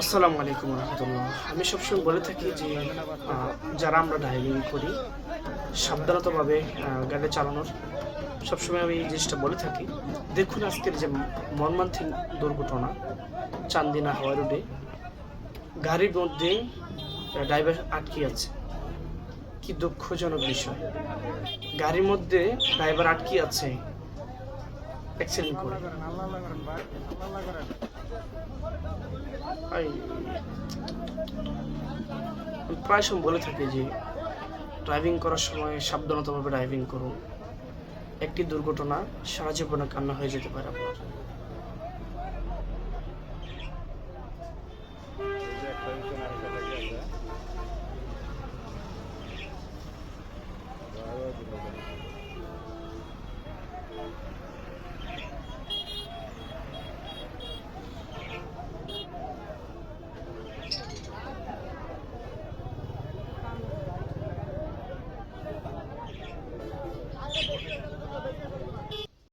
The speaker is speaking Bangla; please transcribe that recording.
আসসালামু আলাইকুম রহমতুল্লাহ। আমি সবসময় বলে থাকি যে যারা আমরা ড্রাইভিং করি, সাবধানতভাবে গাড়ি চালানোর, সবসময় আমি এই জিনিসটা বলে থাকি। দেখুন আজকের যে মর্মান্তিক দুর্ঘটনা, চান্দিনা হাওয়া রোডে গাড়ির মধ্যে ড্রাইভার আটকে আছে। কি দুঃখজনক বিষয়। গাড়ির মধ্যে ড্রাইভার আটকে আছে অ্যাক্সিডেন্ট করে। আমি প্রায় সময় বলে থাকি যে ড্রাইভিং করার সময় সাবধানতাভাবে ড্রাইভিং করুন একটি দুর্ঘটনা সারা জীবনে কান্না হয়ে যেতে পারে আপনার। একটা